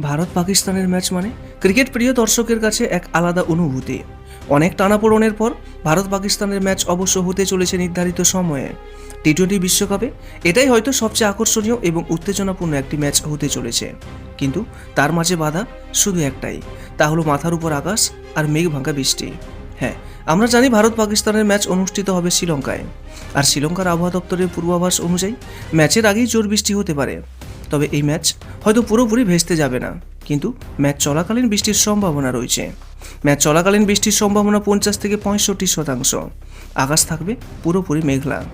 ভারত পাকিস্তানের ম্যাচ মানে? ক্রিকেট প্রিয় দর্শকের কাছে এক আলাদা অনুভূতি। অনেক টানাপোড়নের পর ভারত পাকিস্তানের ম্যাচ অবশ্য হতে চলেছে নির্ধারিত সময়ে। টি টোয়েন্টি বিশ্বকাপে এটাই হয়তো সবচেয়ে আকর্ষণীয় এবং উত্তেজনাপূর্ণ একটি ম্যাচ হতে চলেছে। কিন্তু তার মাঝে বাধা শুধু একটাই, তা হলো মাথার উপর আকাশ আর মেঘ ভাঙা বৃষ্টি। হ্যাঁ আমরা জানি ভারত পাকিস্তানের ম্যাচ অনুষ্ঠিত হবে শ্রীলঙ্কায়। আর শ্রীলঙ্কার আবহাওয়া দপ্তরের পূর্বাভাস অনুযায়ী ম্যাচের আগেই জোর বৃষ্টি হতে পারে। তবে এই ম্যাচ হয়তো পুরোপুরি ভেস্তে যাবে না। কিন্তু ম্যাচ চলাকালীন বৃষ্টির সম্ভাবনা রয়েছে। ম্যাচ চলাকালীন বৃষ্টির সম্ভাবনা পঞ্চাশ থেকে পঁয়ষট্টি শতাংশ। আকাশ থাকবে পুরোপুরি মেঘলা।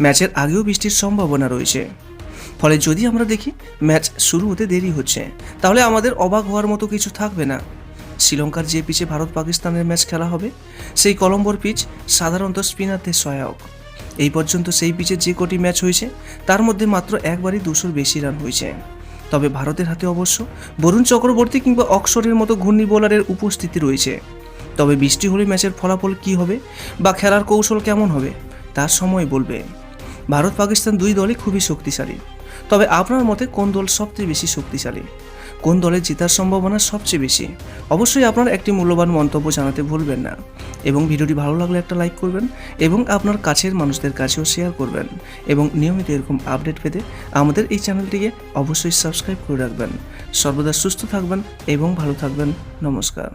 ম্যাচের আগেও বৃষ্টির সম্ভাবনা রয়েছে। ফলে যদি আমরা দেখি ম্যাচ শুরু হতে দেরি হচ্ছে, তাহলে আমাদের অবাক হওয়ার মতো কিছু থাকবে না। শ্রীলঙ্কার যে পিচে ভারত পাকিস্তানের ম্যাচ খেলা হবে, সেই কলম্বোর পিচ সাধারণত স্পিনারদের সহায়ক। এই পর্যন্ত সেই পিচে যে কটি ম্যাচ হয়েছে, তার মধ্যে মাত্র একবারই দুশোর বেশি রান হয়েছে। তবে ভারতের হাতে অবশ্য বরুণ চক্রবর্তী কিংবা অক্সরের মতো ঘূর্ণি বোলারের উপস্থিতি রয়েছে। তবে বৃষ্টি হলে ম্যাচের ফলাফল কী হবে বা খেলার কৌশল কেমন হবে, তার সময় বলবে। ভারত পাকিস্তান দুই দলই খুবই শক্তিশালী। তবে আপনার মতে কোন দল সবচেয়ে বেশি শক্তিশালী? কোন দলে জেতার সম্ভাবনা সবচেয়ে বেশি? অবশ্যই আপনার একটি মূল্যবান মন্তব্য জানাতে ভুলবেন না। এবং ভিডিওটি ভালো লাগলে একটা লাইক করবেন এবং আপনার কাছের মানুষদের কাছেও শেয়ার করবেন এবং নিয়মিত এরকম আপডেট পেতে আমাদের এই চ্যানেলটিকে অবশ্যই সাবস্ক্রাইব করে রাখবেন। সর্বদা সুস্থ থাকবেন এবং ভালো থাকবেন। নমস্কার।